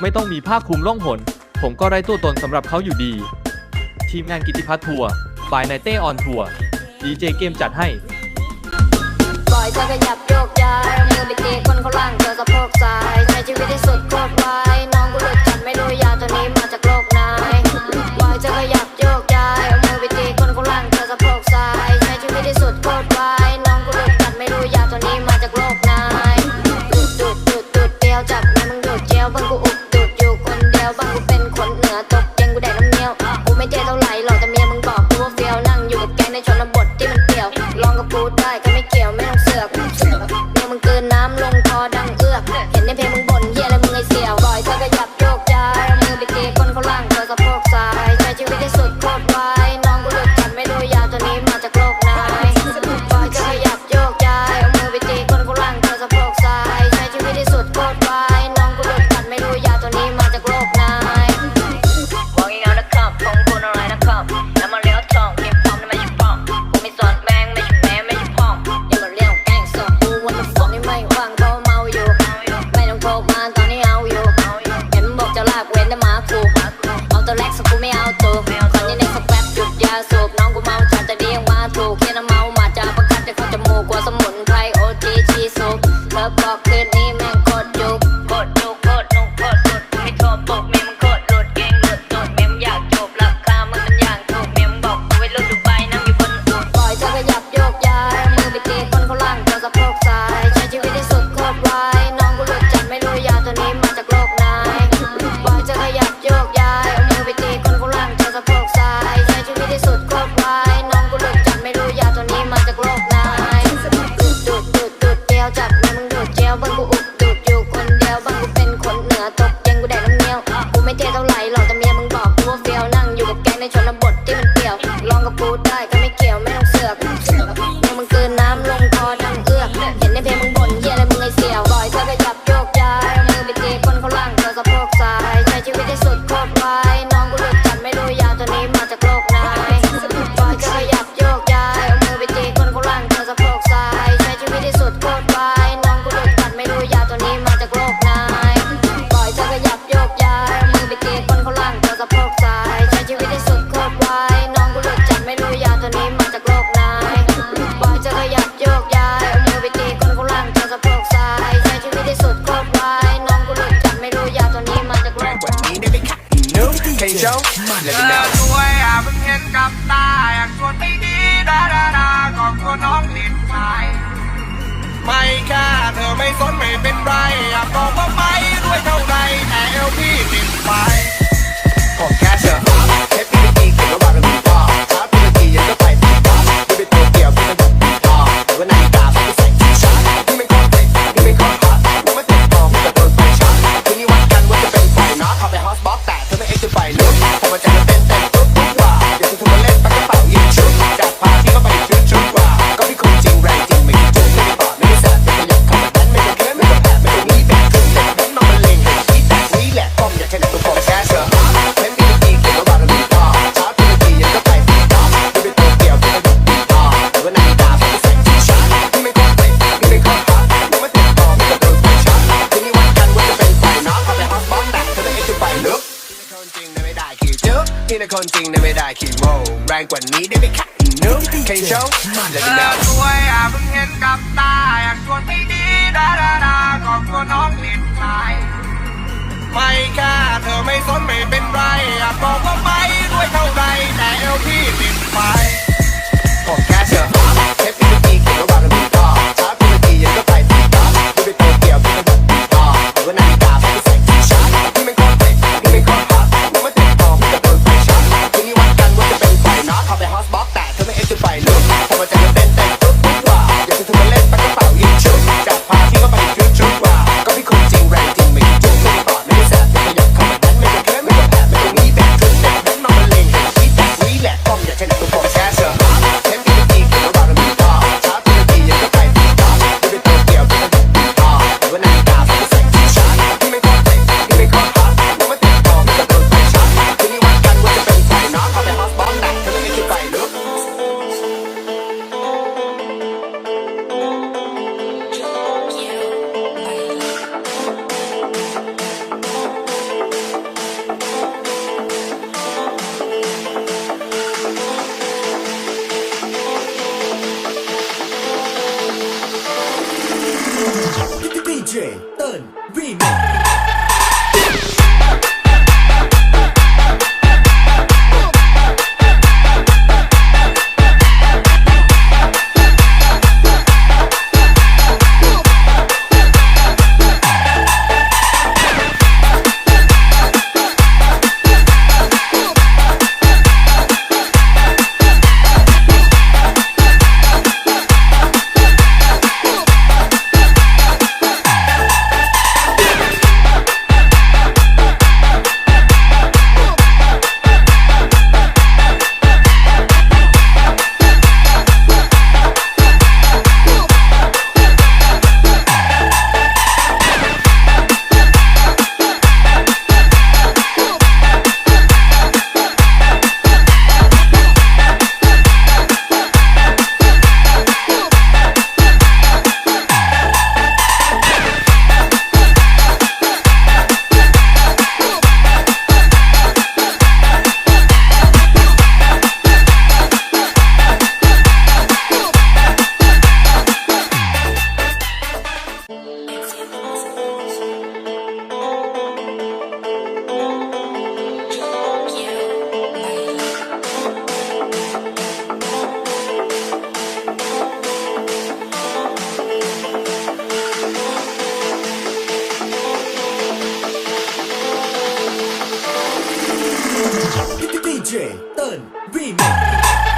ไม่ต้องมีผ้าคลุมล่องหน ผมก็ไร้ตัวตนสำหรับเขาอยู่ดี ทีมงานกิติพัฒน์ทัวร์บายนายเต้ออนทัวร์ดีเจเกมจัดให้ปล่อยเธอขยับโยกย้ายมือไปตีคนเขาล่างเธอสะโพกซ้ายใช้ชีวิตที่สุดโคตรไวน้องกูหลุดจัดไม่รู้ยาตัวนี้มาจากโลกไหนปล่อยเธอขยับโยกย้ายมือไปตีคนเขาล่างเธอสะโพกซ้ายใช้ชีวิตที่สุดโคตรไว งไกลโอทีชีสุขเลิฟบอก sea เธอสวยอะมึงเห็นกับตาอยากชวนไปดีดาดาดาก็กลัวน้องเด็กชาย ไม่ค่ะเธอไม่สนไม่เป็นไรอะ นี่นะคนจริงนะไม่ได้คีโมแรงกว่านี้ได้ไหมคะอีนุ๊กเคนโชว์แล้วก็ด้วยอะเพิ่งเห็นกับตาอยากชวนพี่ดีดาดาดาขอบตัน้องเล็ดลายไม่กล้าเธอไม่สนไม่เป็นไรอยาบอกว่าไปด้วยเท่า Turn, remix.